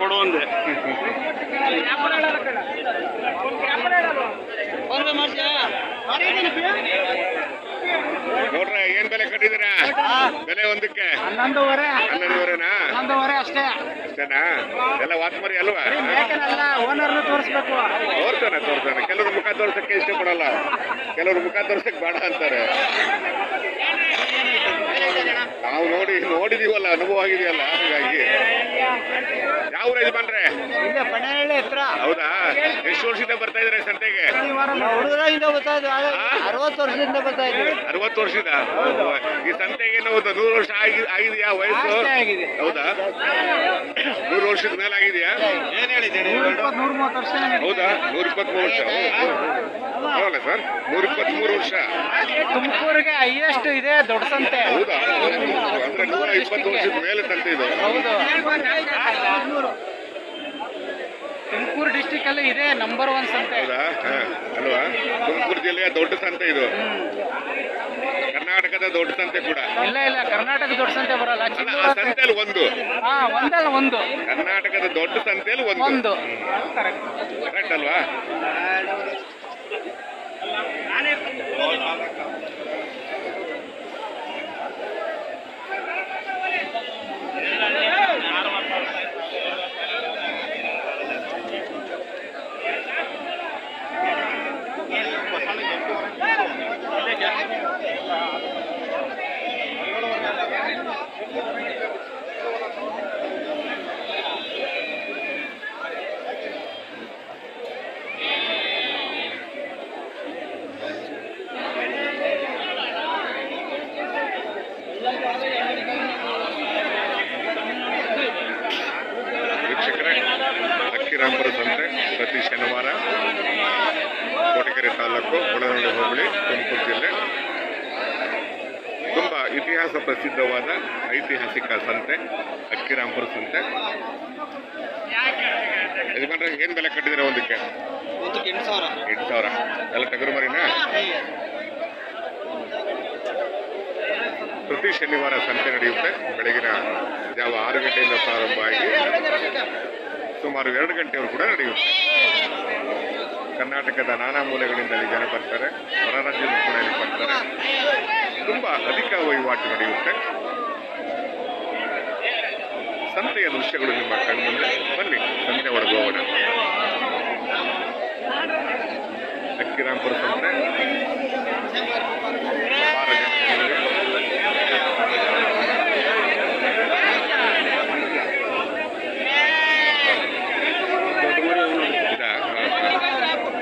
ಕೊಡು ಅಂದೆ. ನೋಡ್ರ ಏನ್ ಬೆಲೆ ಕಟ್ಟಿದಿರ ಬೆಲೆ ಒಂದಕ್ಕೆ? ಹನ್ನೊಂದುವರೆ. ಹನ್ನೊಂದುವರೆನಾ? ಹನ್ನೊಂದುವರೆ ಅಷ್ಟೇ. ಅಷ್ಟೇನಾ? ಎಲ್ಲ ವಾತ್ಮರಿ ಅಲ್ವಾ? ಓನರ್ನು ತೋರಿಸ್ಬೇಕು. ತೋರ್ತಾನೆ ತೋರ್ತಾನೆ ಕೆಲವ್ರ ಮುಖ ತೋರ್ಸಕ್ಕೆ ಇಷ್ಟಪಡಲ್ಲ. ಕೆಲವ್ರ ಮುಖ ತೋರ್ಸಕ್ ಬೇಡ ಅಂತಾರೆ. ನಾವು ನೋಡಿ ನೋಡಿದೀವಲ್ಲ ಅನುಭವ ಆಗಿದೆಯಲ್ಲ ಹಾಗಾಗಿ. ಯಾವ ಊರ ಯಜಮಾನ್ರೆ ಹತ್ರ ಹೌದಾ? ಎಷ್ಟು ವರ್ಷದಿಂದ ಬರ್ತಾ ಇದ್ರೆ. ಸಂತೆಗೆ? ಅರವತ್ತು ವರ್ಷದಿಂದ ಬರ್ತಾ ಇದ್ದೀವಿ ಅರವತ್ತು ವರ್ಷದ ಈ ಸಂತೆಗೆ ಏನು ಒಂದು ನೂರು ವರ್ಷ ಆಗಿ ಆಗಿದೆಯಾ ವಯಸ್ಸು? ಆಗಿದೆ. ಹೌದಾ? ನೂರು ವರ್ಷದ ಮೇಲೆ ಆಗಿದೆಯಾ? ಏನ್ ಹೇಳಿದ್ದೀನಿ ನೂರ ಮೂವತ್ತು ವರ್ಷ ಹೌದಾ? ನೂರ ಇಪ್ಪತ್ಮೂರು ವರ್ಷ. ಹೌದಲ್ಲ ಸರ್. ನೂರ ಇಪ್ಪತ್ಮೂರು ವರ್ಷ. ತುಮಕೂರಿಗೆ ಹೈಯೆಸ್ಟ್ ಇದೆ ದೊಡ್ಡ ಸಂತೆ. ಹೌದಾ? ಅಂದ್ರೆ ನೂರ ಇಪ್ಪತ್ತು ವರ್ಷದ ಮೇಲೆ ಸಂತೆ ಇದು. ಹೌದು. ತುಮಕೂರು ಡಿಸ್ಟಿಕ್ ಅಲ್ಲಿ ಇದೆ ನಂಬರ್ ಒನ್ ಸಂತೆ. ಹೌದಾ? ಹಾ, ಅಲ್ವಾ? ತುಮಕೂರು ಜಿಲ್ಲೆಯ ದೊಡ್ಡ ಸಂತೆ ಇದು. ಕರ್ನಾಟಕದ ದೊಡ್ಡ ಸಂತೆ ಕೂಡ. ಇಲ್ಲ ಇಲ್ಲ ಕರ್ನಾಟಕ ದೊಡ್ಡ ಸಂತೆ ಬರಲ್ಲ. ಅಲ್ಲ ಆ ಅಂತ- ಸಂತೆಯಲ್ಲಿ ಒಂದು. ಹಾ ಒಂದಲ್ಲ ಒಂದು. ಕರ್ನಾಟಕದ ದೊಡ್ಡ ಸಂತೆಯಲ್ಲಿ ಒಂದು. ಒಂದು. ಕರೆಕ್ಟ್ ಅಲ್ವಾ ವೀಕ್ಷಕರೇ ಅಕ್ಕಿರಾಂಪುರ ಸಂತೆ ಪ್ರತಿ ಶನಿವಾರ ಕೋಟಗೆರೆ ತಾಲೂಕು ಒಳನಳ್ಳಿ ಹೋಬಳಿ ತುಮಕೂರು ಜಿಲ್ಲೆ ತುಂಬ ಇತಿಹಾಸ ಪ್ರಸಿದ್ಧವಾದ ಐತಿಹಾಸಿಕ ಸಂತೆ ಅಕ್ಕಿರಾಂಪುರ ಸಂತೆ ಯಜಮಾನ್ರೆ ಏನು ಬೆಲೆ ಕಟ್ಟಿದ್ರೆ ಒಂದಕ್ಕೆ? ಒಂದಕ್ಕೆ ಎಂಟು ಸಾವಿರ. ಎಂಟು ಸಾವಿರ. ಎಲ್ಲ ಟಗರು ಮರಿನಾ? ಪ್ರತಿ ಶನಿವಾರ ಸಂತೆ ನಡೆಯುತ್ತೆ. ಬೆಳಗಿನ ಜಾವ ಆರು ಗಂಟೆಯಿಂದ ಪ್ರಾರಂಭ ಆಗಿ ಸುಮಾರು ಎರಡು ಗಂಟೆಯವರು ಕೂಡ ನಡೆಯುತ್ತೆ. ಕರ್ನಾಟಕದ ನಾನಾ ಮೂಲೆಗಳಿಂದ ಇಲ್ಲಿ ಜನ ಬರ್ತಾರೆ. ಹೊರ ರಾಜ್ಯದ ಕೂಡ ಇಲ್ಲಿ ಬರ್ತಾರೆ. ತುಂಬ ಅಧಿಕ ವಹಿವಾಟು ನಡೆಯುತ್ತೆ. ಸಂತೆಯ ದೃಶ್ಯಗಳು ನಿಮ್ಮ ಕಣ್ಮುಂದೆ. ಸಂತೆ ಒಳಗೆ ಹೋಗೋಣ. ಅಕ್ಕಿರಾಂಪುರ ಸಂತೆ ಅಪಾರ ಜನರಿದ್ದಾರೆ. ಇದಾ? ಹಾ, ಹಾ.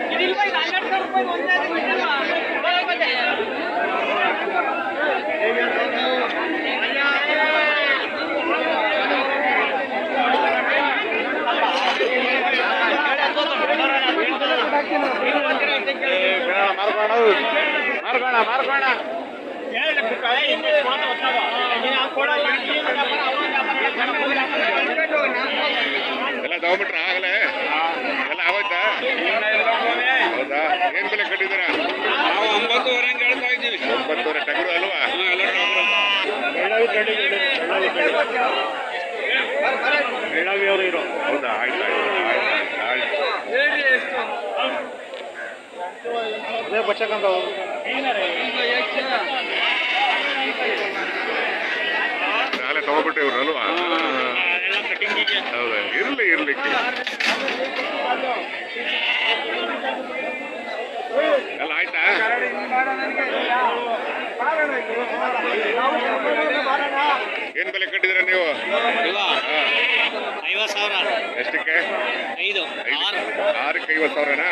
ಮಾರ್ಗೋಣ ಮಾರ್ಗೋಣ ಎಲ್ಲ ತಗೊಂಬಿಟ್ರ ಆಗಲೇ ಎಲ್ಲ ಆಗೋಯ್ತಾ ಹೌದಾ ಏನ್ ಬೆಲೆ ಕಟ್ಟಿದ್ದೀರಾ ನಾವು ಒಂಬತ್ತುವರೆ ಹಂಗೆ ಹೇಳ್ತಾ ಇದ್ದೀವಿ ಒಂಬತ್ತುವರೆ ಟಗರು ಅಲ್ವಾ ಹಾ, ಎಲ್ಲ ಟಗರು. ಹೌದಾ? ಆಯ್ತು ಆಯ್ತು ಆಯ್ತು ಆಯ್ತು ನಾಳೆ ತಗೊಂಡ್ಬಿಟ್ಟೆ ಇವ್ರು ಅಲ್ವಾ ಹೌದಾ ಇರ್ಲಿ. ಇರ್ಲಿಕ್ಕೆ ಆಯ್ತಾ? ಏನ್ ಬೆಲೆ ಕಟ್ಟಿದ್ದೀರಾ ನೀವು? ಸಾವಿರ. ಎಷ್ಟಕ್ಕೆ? ಐದು ಆರು. ಆರಕ್ಕೆ ಐವತ್ತು ಸಾವಿರನಾ.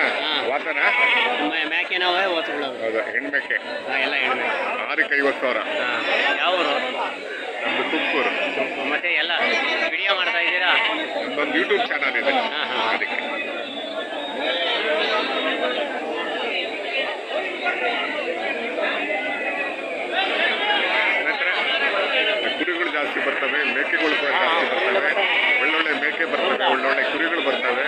ವಾತನ ಹೌದಾ ಹೆಣ್ಮೆಕ್ಕೆ ಎಲ್ಲ ಹೆಣ್ಮೆ ಆರಕ್ಕೆ ಐವತ್ತು ಸಾವಿರ. ಯಾವ ನಮ್ದು ತುಮಕೂರು. ಮತ್ತೆ ಎಲ್ಲ ವಿಡಿಯೋ ಮಾಡ್ತಾ ಇದ್ದೀರಾ? ನಮ್ದೊಂದು ಯೂಟ್ಯೂಬ್ ಚಾನಲ್ ಇದೆ. ಅದಕ್ಕೆ. ಜಾಸ್ತಿ ಬರ್ತವೆ ಮೇಕೆಗಳು ಕೂಡ ಜಾಸ್ತಿ ಬರ್ತವೆ ಒಳ್ಳೊಳ್ಳೆ ಮೇಕೆ ಬರ್ತವೆ ಒಳ್ಳೊಳ್ಳೆ ಕುರಿಗಳು ಬರ್ತವೆ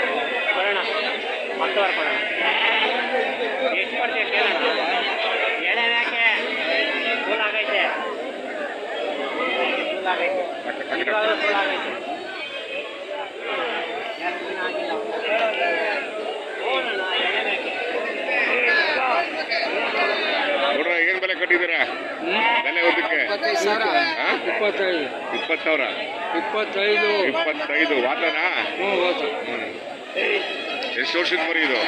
ನೋಡ್ರ ಏನ್ ಬೆಲೆ ಕಟ್ಟಿದ್ದೀರ ಬೆಲೆ ಒಂದಕ್ಕೆ ಇಪ್ಪತ್ತೈದು ಇಪ್ಪತ್ತು ಸಾವಿರ. ಇಪ್ಪತ್ತೈದು. ಇಪ್ಪತ್ತೈದು ವಾತನಾ? ಹ್ಞೂ ಹೌದು ಎಷ್ಟು ವರ್ಷದ ಮರಿ ಇದು?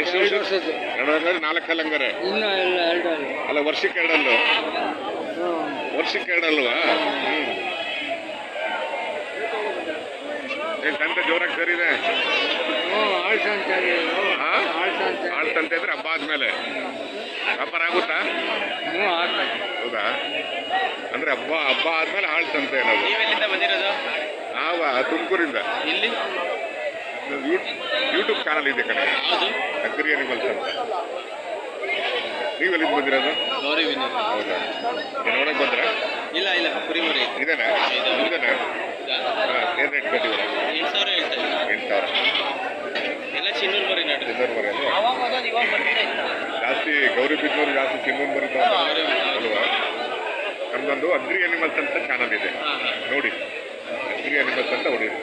ಎಷ್ಟು ವರ್ಷ? ಎರಡು ಹಂಗಾರೆ. ಇಲ್ಲ ಎರಡು ಅಲ್ಲ ವರ್ಷಕ್ಕೆ ಎರಡಲ್ಲು? ಹ್ಞೂ. ವರ್ಷಕ್ಕೆ ಎರಡಲ್ವಾ? ಏನ್ ತಂದೆ ಜೋರಾಗಿ ಸರಿದೆ. ಹ್ಞೂ ಆಳ್ಸ ಅಂತ ಹೇಳಿ ಹಾ? ಆಳ್ಸ ಅಂತ ಇದ್ರೆ ಹಬ್ಬ ಆದ್ಮೇಲೆ. ವ್ಯಾಪಾರ ಆಗುತ್ತಾ? ಹೌದಾ? ಅಂದ್ರೆ ಹಬ್ಬ ಹಬ್ಬ ಆದ್ಮೇಲೆ ಹಾಳ್ತಂತೆ ನಾವು. ನೀವೆಲ್ಲಿಂದ ಬಂದಿರೋದು? ನಾವ ತುಮಕೂರಿಂದ. ಇಲ್ಲಿ ಯೂಟ್ಯೂಬ್ ಚಾನಲ್ ಇದೆ ಕಣೆ. ಹೌದು. ಅಗ್ರಿ ಅನಿಮಲ್ಸ್ ಅಂತ. ನೀವೆಲ್ಲಿಂದ ಬಂದಿರೋದು? ಹೌದಾ? ನೋಡಕ್ ಬಂದ್ರ? ಇಲ್ಲ ಇಲ್ಲ ಕುರಿ ಮರಿ ಇದೇನಾ? ಇದೇನಾ ಏನ್ ರೇಟ್ ಕೊಟ್ಟಿದ್ದೀರಾ ಎಂಟು ಸಾವಿರ ಎಂಟು ಸಾವಿರ ಜಾಸ್ತಿ ಗೌರಿ ಬಿದ್ದವರು ಜಾಸ್ತಿ ಚಿನ್ನೂರು ಬರುತ್ತೆ ಅಲ್ವಾ? ನಮ್ದೊಂದು ಅಗ್ರಿ ಅನಿಮಲ್ಸ್ ಅಂತ ಚಾನಲ್ ಇದೆ. ನೋಡಿ. ಅಗ್ರಿ ಅನಿಮಲ್ಸ್ ಅಂತ ಹೊಡೀರಿ.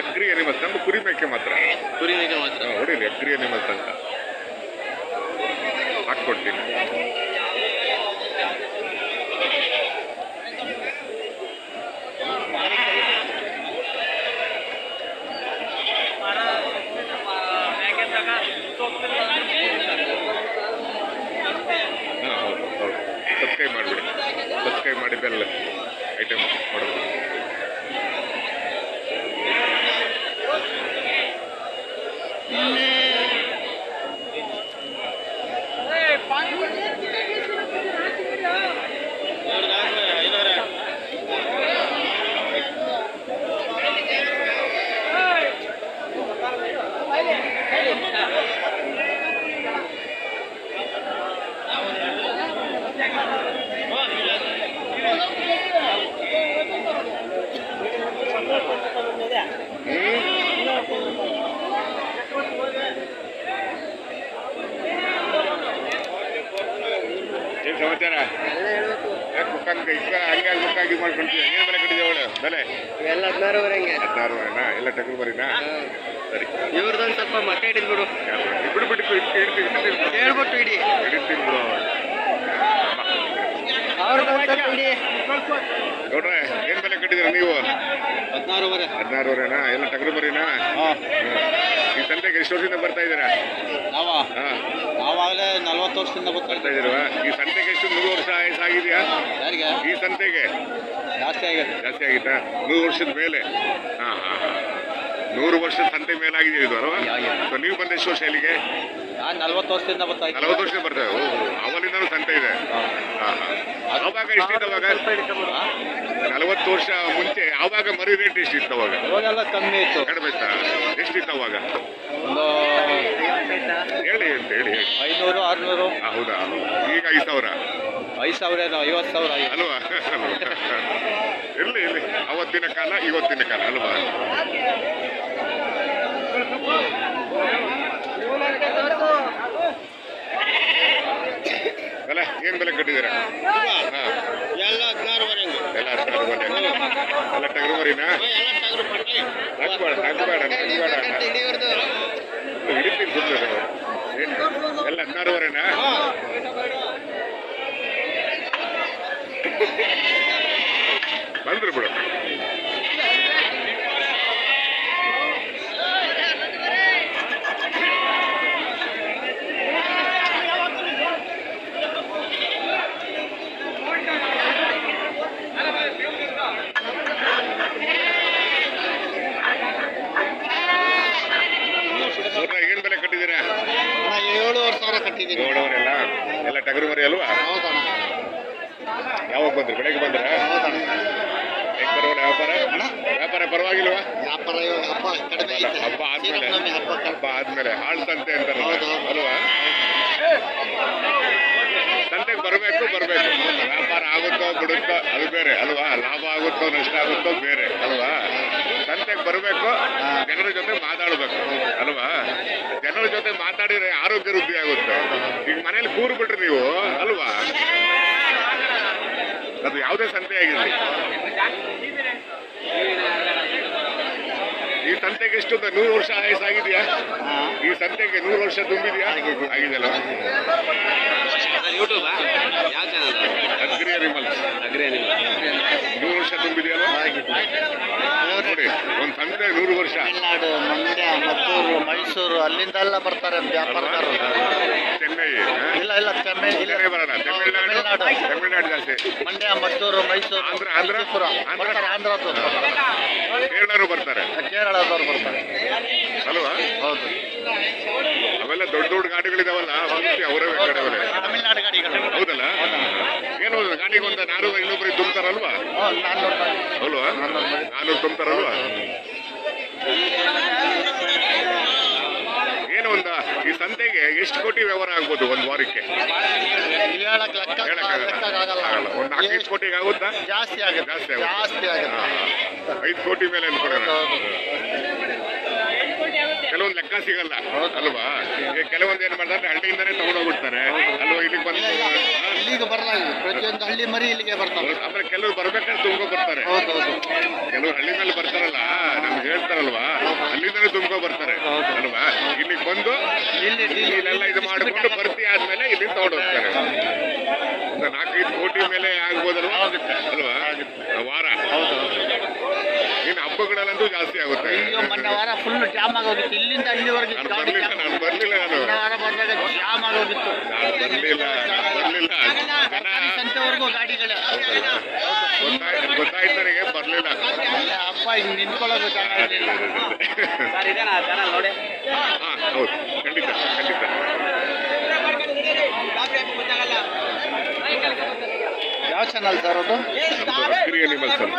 ಅಗ್ರಿ ಅನಿಮಲ್ಸ್ ಅಂದ್ರೆ ಕುರಿ ಮೇಕೆ ಮಾತ್ರ. ಕುರಿ ಮೇಕೆ ಮಾತ್ರ. ಹೊಡೀರಿ ಅಗ್ರಿ ಅನಿಮಲ್ಸ್ ಅಂತ. ಹಾಕ್ಕೊಡ್ತೀನಿ ಹಾಂ ಹೌದು ಹೌದು ಸಬ್ಸ್ಕ್ರೈಬ್ ಮಾಡಿಬಿಡಿ ಸಬ್ಸ್ಕ್ರೈಬ್ ಮಾಡಿ ಬೆಲ್ ಐಟಮ್ ಮಾಡೋದು ಏನು ಸಮಾಚಾರ ಯಾಕೆ ಮುಖಂಗ ಈಗ ಹಂಗೆ ಮುಖಾಗಿ ಮಾಡ್ಕೊಂತೀವಿ ಏನು ಬೆಲೆ ಕಟ್ಟಿದೆ ಅವಳು ಬೆಲೆ ಎಲ್ಲ ಹದಿನಾರುವರೆಗೆ ಹದಿನಾರು ಅಣ್ಣ ಎಲ್ಲ ಟಗರು ಬರೀನಾ ಸರಿ ಇವ್ರದೊಂದು ಸ್ವಲ್ಪ ಮೊಟ್ಟೆ ಹಿಡಿದ್ಬಿಡು ಬಿಡು ಬಿಟ್ಟು ಇಡ್ತೀವಿ ಇಡ್ತೀವಿ ಹೇಳ್ಬಿಟ್ಟು ಇಡಿ ಇಡ್ತೀವಿ ಬಿಡು ಅವ್ರದ್ದೊಂದು ಸ್ವಲ್ಪ ಇಡಿ ನೋಡ್ರೆ ಏನು ಬೆಲೆ ಕಟ್ಟಿದ್ದೀರ ನೀವು ಹದಿನಾರುವರೆ ಹದಿನಾರುವರೆನಾ ಎಲ್ಲ ಟಗರು ಬರೀನಾ ಈ ಸಂತೆಗೆ ಎಷ್ಟು ವರ್ಷದಿಂದ ಬರ್ತಾ ಇದ್ದೀರಾ? ನಾವಾ? ಹಾಂ. ನಾವಾಗಲೇ ನಲ್ವತ್ತು ವರ್ಷದಿಂದ ಬರ್ತಾ ಇದ್ದೀರಾ? ಈ ಸಂತೆಗೆ ಎಷ್ಟು ನೂರು ವರ್ಷ ಆಯಸ್ಸಾಗಿದೆಯಾ ಯಾರಿಗೆ? ಈ ಸಂತೆಗೆ? ಜಾಸ್ತಿ ಆಗಿದೆ. ಜಾಸ್ತಿ ಆಗಿತ್ತಾ? ನೂರು ವರ್ಷದ ಮೇಲೆ? ಹಾಂ ಹಾಂ ಹಾಂ. ನೂರು ವರ್ಷದ ಸಂತೆ ಮೇಲಾಗಿದೆ ಇದು ಅಲ್ವಾ. ಸೊ ನೀವು ಬಂದ ಎಷ್ಟು ವರ್ಷ ಇಲ್ಲಿಗೆ ನಾನು ನಲ್ವತ್ತು ವರ್ಷದಿಂದ ಬರ್ತಾ ಇದ್ದೀನಿ. ನಲವತ್ತು ವರ್ಷ ಬರ್ತೇವೆ ಓಹೋ ಅವಲಿಂದನೂ ಸಂತೆ ಇದೆ. ಅವಾಗ ಎಷ್ಟಿತ್ತು ಅವಾಗ? ನಲವತ್ತು ವರ್ಷ ಮುಂಚೆ ಆವಾಗ ಮರಿ ರೇಟ್ ಎಷ್ಟಿತ್ತು ಅವಾಗ? ಅವಾಗೆಲ್ಲ ಕಮ್ಮಿ ಇತ್ತು. ಕಡಿಮೆ ಇತ್ತಾ? ಎಷ್ಟಿತ್ತು ಅವಾಗ? ಹೇಳಿ ಅಂತ ಹೇಳಿ ಐನೂರು ಆರುನೂರು. ಹೌದಾ? ಈಗ ಐದು ಸಾವಿರ? ಐದು ಸಾವಿರ ಏನೋ ಐವತ್ತು ಸಾವಿರ ಅಲ್ವಾ? ಇರಲಿ ಇರಲಿ. ಅವತ್ತಿನ ಕಾಲ ಇವತ್ತಿನ ಕಾಲ ಅಲ್ವಾ? ಏನ್ ಬೆಲೆ ಕಟ್ಟಿದ್ದೀರಾ ಹಾ ಎಲ್ಲ ಹದಿನಾರುವರೆಗೆ ಎಲ್ಲ ಹದಿನಾರು ಮನೆ ಎಲ್ಲ ಟಗರು ಮರಿನಾ ನಗ್ಬೇಡ ನಗ್ಬೇಡ ನಗ್ಬೇಡ ಹಿಡಿತೀನಿ ಸುಮ್ಮನೆ ಎಲ್ಲ ಹದಿನಾರುವರೆನಾ ಬಂದ್ರು ಬಿಡು ನೋಡ್ರ ಏನ್ ಬೆಲೆ ಕಟ್ಟಿದ್ದೀರಾ ಎಲ್ಲ ಟಗರು ಮರಿ ಅಲ್ವಾ? ಯಾವಾಗ ಬಂದ್ರು? ಬೆಳಗ್ಗೆ ಬಂದ್ರ? ಹೆಂಗ್ ವ್ಯಾಪಾರ? ವ್ಯಾಪಾರ ಪರವಾಗಿಲ್ವಾ? ವ್ಯಾಪಾರ ಇವಾಗ ಹಬ್ಬ ಕಡಿಮೆ ಅಲ್ಲ, ಐತೆ. ಹಬ್ಬ ಆದ್ಮೇಲೆ. ಶ್ರೀರಾಮನವಮಿ ಹಬ್ಬ ಕಡಿಮೆ. ಹಬ್ಬ ಆದ್ಮೇಲೆ. ಹಾಳು ಸಂತೆ ಅಂತಾರಲ್ಲ. ಹೌದು, ಹೌದು. ಅಲ್ವಾ? ಸಂತೆಗೆ ಬರಬೇಕು ಬರಬೇಕು. ವ್ಯಾಪಾರ ಆಗುತ್ತೋ ಬಿಡುತ್ತೋ ಅದು ಬೇರೆ. ಅಲ್ವಾ? ಲಾಭ ಆಗುತ್ತೋ ನಷ್ಟ ಆಗುತ್ತೋ ಬೇರೆ. ಅಲ್ವಾ? ಸಂತೆಗೆ ಬರಬೇಕು ಜನರ ಜೊತೆ ಮಾತಾಡಬೇಕು. ಅಲ್ವಾ? ಜನರ ಜೊತೆ ಮಾತಾಡಿದ್ರೆ ಆರೋಗ್ಯ ವೃದ್ಧಿ ಆಗುತ್ತೆ. ಈಗ ಮನೇಲಿ ಕೂರು ಬಿಟ್ರಿ ನೀವು ಅಲ್ವಾ? ಅದು ಯಾವುದೇ ಸಂತೆ ಆಗಿರಲಿ. ಈ ಸಂತೆಗೆ ಎಷ್ಟು ನೂರು ವರ್ಷ ಆಯಸ್ಸಾಗಿದೆಯಾ ಈ ಸಂತೆಗೆ ನೂರು ವರ್ಷ ತುಂಬಿದೆಯಾ? ಆಗಿದೆಯಲ್ಲ ಯೂಟ್ಯೂಬಾ ಯಾವ ಚಾನಲ್ ಅನಿಮಲ್ ನೂರು ವರ್ಷ ತುಂಬಿದೆಯಲ್ಲ? ನೋಡಿ ಒಂದು ತಂದೆ ನೂರು ವರ್ಷ. ತಮಿಳ್ನಾಡು ಮಂಡ್ಯ ಮದ್ದೂರು ಮೈಸೂರು ಅಲ್ಲಿಂದೆಲ್ಲ ಬರ್ತಾರೆ ವ್ಯಾಪಾರಗಾರರು. ಚೆನ್ನೈ ಇಲ್ಲ ಇಲ್ಲ ತಮಿಳ್ ಇಲ್ಲ ಬರೋಣ. ತಮಿಳ್ನಾಡು ತಮಿಳ್ನಾಡು. ಜಾಸ್ತಿ. ಮಂಡ್ಯ ಮದ್ದೂರು ಮೈಸೂರು ಆಂಧ್ರ, ಆಂಧ್ರ? ಬರ್ತಾರೆ. ಕೇರಳರು ಬರ್ತಾರೆ. ಕೇರಳದವ್ರು ಬರ್ತಾರೆ. ಅಲ್ವಾ? ಹೌದು. ಅವೆಲ್ಲ ದೊಡ್ಡ ದೊಡ್ಡ ಗಾಡಿಗಳಿದಾವಲ್ಲ ಅವರೇ ತಮಿಳ್ನಾಡು ಗಾಡಿಗಳು. ಹೌದಲ್ಲ? ಏನು ಗಾಡಿಗೆ ಒಂದು ನಾನೂರು ಇನ್ನೊಬ್ಬರಿಗೆ ತುಂಬ್ತಾರಲ್ವಾ? ಅಲ್ವಾ? ನಾನೂರು ತುಂಬ್ತಾರಲ್ವಾ? ಏನು ಒಂದ? ಈ ಸಂತೆಗೆ ಎಷ್ಟು ಕೋಟಿ ವ್ಯವಹಾರ ಆಗ್ಬೋದು ಒಂದು ವಾರಕ್ಕೆ. ಒಂದು ನಾಲ್ಕೈದು ಕೋಟಿಗೆ ಆಗುತ್ತಾ? ಜಾಸ್ತಿ ಆಗುತ್ತೆ. ಜಾಸ್ತಿ ಆಗುತ್ತೆ. ಐದು ಕೋಟಿ ಮೇಲೆ ಅನ್ಕೊಳ್ಳೋಣ. ಕೆಲವೊಂದು ಲೆಕ್ಕ ಸಿಗಲ್ಲ. ಅಲ್ವಾ? ಕೆಲವೊಂದು ಏನ್ ಮಾಡ್ತಾರೆ ಹಳ್ಳಿಯಿಂದಾನೆ ತಗೊಂಡೋಗ್ಬಿಡ್ತಾರೆ. ಅಲ್ವಾ ಇಲ್ಲಿಗೆ ಬಂದು ಇಲ್ಲ, ಇಲ್ಲ. ಇಲ್ಲಿಗೆ ಬರಲ್ಲ. ಪ್ರತಿಯೊಂದು ಹಳ್ಳಿ ಮರಿ ಇಲ್ಲಿಗೆ ಬರ್ತಾರೆ ಆಮೇಲೆ ಕೆಲವರು ಬರ್ಬೇಕಾದ್ರೆ ತುಂಬ್ಕೊ ಬರ್ತಾರೆ ಕೆಲವ್ರು ಹೌದು. ಕೆಲವರು ಹಳ್ಳಿ ಮೇಲೆ ಬರ್ತಾರಲ್ಲ ನಮ್ಗೆ ಹೇಳ್ತಾರಲ್ವಾ? ಅಲ್ಲಿಂದಾನೆ ತುಂಬ್ಕೊ ಬರ್ತಾರೆ ಅಲ್ವಾ? ಇಲ್ಲಿಗೆ ಬಂದು ಇಲ್ಲಿ ಇಲ್ಲಿ ಇಲ್ಲೆಲ್ಲ ಇದು ಮಾಡಿಕೊಂಡು ಬರ್ತಿ ಆದ್ಮೇಲೆ ಇಲ್ಲಿ ತಗೊಂಡೋಗ್ತಾರೆ. ನಾಲ್ಕೈದು ಕೋಟಿ ಮೇಲೆ ಆಗ್ಬೋದಲ್ವಾ? ಅಲ್ವಾ ವಾರ ಇನ್ನು ಹಬ್ಬಗಳಲ್ಲಂತೂ ಜಾಸ್ತಿ ಆಗುತ್ತೆ. ಅಯ್ಯೋ ಮೊನ್ನೆ ವಾರ ಫುಲ್ ಜಾಮ್ ಆಗೋಗಿತ್ತು. ಇಲ್ಲಿಂದ ಅಲ್ಲಿವರೆಗೆ ನಾನು ಗಾಡಿ ಬರ್ಲಿಲ್ಲ ಜಾಮ್ ನಾನು ಬರ್ಲಿಲ್ಲ ನಾನು. ಮೊನ್ನೆ ವಾರ ಬಂದಾಗ ಜಾಮ್ ಆಗೋಗಿತ್ತು. ನಾನು ಬರ್ಲಿಲ್ಲ ಬರ್ಲಿಲ್ಲ. ಜನ ಸರ್ಕಾರಿ ಸಂತೆವರೆಗೂ ಗಾಡಿಗಳೇ. ಗೊತ್ತಾಯ್ತು ಗೊತ್ತಾಯ್ತು ನನಗೆ ಬರ್ಲಿಲ್ಲ. ಮೊನ್ನೆ ಹಬ್ಬ ಹಿಂಗ್ ನಿಂತ್ಕೊಳ್ಳೋದು ಜಾಗ ಇರ್ಲಿಲ್ಲ ಸರ್ ಇದೇನಾ ಚಾನಲ್ ನೋಡಿ? ಹಾ ಹೌದು. ಖಂಡಿತ ಖಂಡಿತ. ಯಾವ ಚಾನಲ್ ಸರ್ ಅದು? ಅಗ್ರಿ ಅನಿಮಲ್ಸ್ ಅಂತ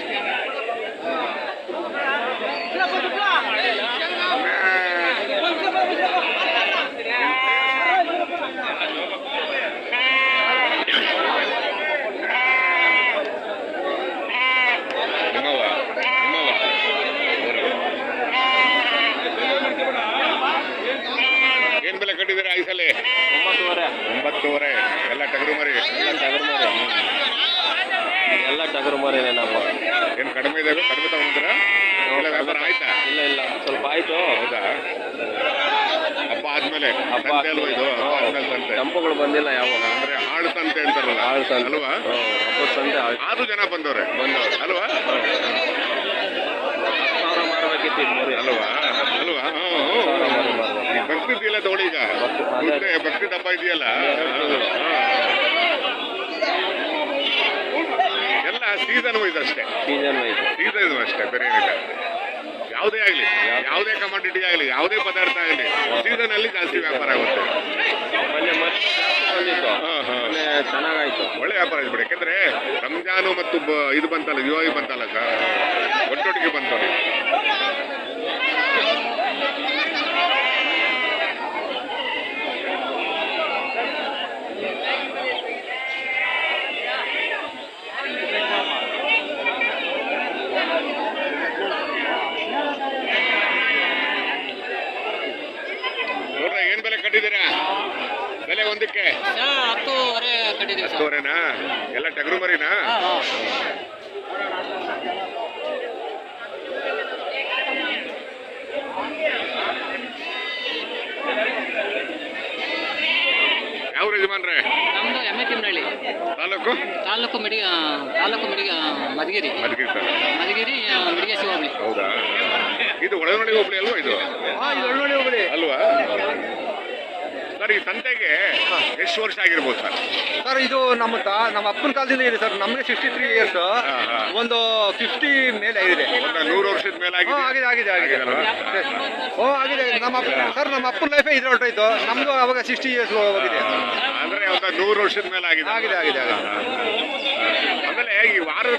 Thank you. ಹಬ್ಬ ಇದು ಬಂದಿಲ್ಲ ಯಾವಾಗ? ಅಂದ್ರೆ ಹಾಳು ಸಂತೆ ಅಂತಾರಲ್ಲ. ಹಾಳು ಸಂತೆ. ಅಲ್ವಾ? ಹಬ್ಬದ ಸಂತೆ ಆಯ್ತು. ಆರು ಜನ ಬಂದವ್ರೆ. ಬಂದವ್ರೆ. ಅಲ್ವಾ? ಸಾವಿರ ಮಾರಬೇಕಿತ್ತು ಇದು ಅಲ್ವಾ? ತಗೊಳ್ಳಿ ಈಗ. ಹಬ್ಬ ಇದೆಯಲ್ಲ? ಎಲ್ಲ ಸೀಸನ್ ವೈಸ್ ಅಷ್ಟೇ. Season wise. ಸೀಸನ್ ಅಷ್ಟೇ ಬೇರೆ ಏನಿಲ್ಲ. ಯಾವುದೇ ಆಗಲಿ ಯಾವುದೇ ಕಮಾಡಿಟಿ ಆಗಲಿ ಯಾವುದೇ ಪದಾರ್ಥ ಆಗಲಿ ಸೀಸನ್ ಅಲ್ಲಿ ಜಾಸ್ತಿ ವ್ಯಾಪಾರ ಆಗುತ್ತೆ. ಚೆನ್ನಾಗಾಯ್ತು. ಒಳ್ಳೆ ವ್ಯಾಪಾರ ಆಯ್ತು ಬಿಡಿ. ಯಾಕಂದ್ರೆ ರಂಜಾನು ಮತ್ತು ಇದು ಬಂತಲ್ಲ ದಿವಾಳಿ ಬಂತಲ್ಲ ಸರ್. ಒಟ್ಟೊಟ್ಟಿಗೆ ಬಂತಲ್ಲ ನೋಡ್ರಿ ಏನ್ ಬೆಲೆ ಕಟ್ಟಿದ್ದೀರಾ ಬೆಲೆ ಒಂದಕ್ಕೆ ಹತ್ತುವರೆ ಕಟ್ಟಿದ್ದೀವಿ ಸರ್. ಹತ್ತುವರೆನಾ? ಎಲ್ಲ ಟಗರು ಮರಿನಾ? ಯಾವ ಯಜಮಾನ್ರೆ? ನಮ್ಮದು ಎಮ್ಮೆ ಎ ತಿಮ್ಮನಹಳ್ಳಿ ತಾಲೂಕು? ತಾಲೂಕು ಮಿಡಿ ತಾಲೂಕು ಮಿಡಿ ಮಧುಗಿರಿ. ಮಧುಗಿರಿ ತಾಲೂಕು. ಮಧುಗಿರಿ ಮಿಡಿಗೇಶಿ ಹೋಬಳಿ ಹೌದಾ? ಇದು ಒಳನೊಳಿ ಹೋಬಳಿ ಅಲ್ವಾ ಇದು? ಒಳ್ಳೊಳ್ಳೆ ಹೋಬಳಿ. ಅಲ್ವಾ? ಸರ್ ಈ ಸಂತೆಗೆ ಎಷ್ಟು ವರ್ಷ ಆಗಿರ್ಬೋದು ಸರ್? ಸರ್ ಇದು ನಮ್ಮ ತಾ ನಮ್ಮ ಅಪ್ಪನ ಕಾಲದಿಂದ ಇದೆ ಸರ್. ನಮಗೆ ಸಿಕ್ಸ್ಟಿ ತ್ರೀ ಇಯರ್ಸ್. ಒಂದು ಫಿಫ್ಟಿ ಮೇಲೆ ಇದೆ ಒಂದು ನೂರು ವರ್ಷದ ಮೇಲೆ ಹ್ಞೂ ಆಗಿದೆ? ಆಗಿದೆ ಆಗಿದೆ ಆಗಿದೆಯಲ್ವಾ? ಓ ಆಗಿದೆ ನಮ್ಮ ಅಪ್ಪ ಸರ್ ನಮ್ಮ ಅಪ್ಪನ ಲೈಫೇ ಇದ್ರೆ ಹೊರಟೋಯ್ತು ನಮ್ಮದು ಅವಾಗ ಸಿಕ್ಸ್ಟಿ ಇಯರ್ಸ್ ಹೋಗಿದೆ. ಅಂದ್ರೆ ಒಂದು ನೂರು ವರ್ಷದ ಮೇಲೆ ಆಗಿದೆ ಆಗಿದೆ, ಆಗಿದೆ, ಆಗಿದೆ. ಆಮೇಲೆ ಈ ವಾರದ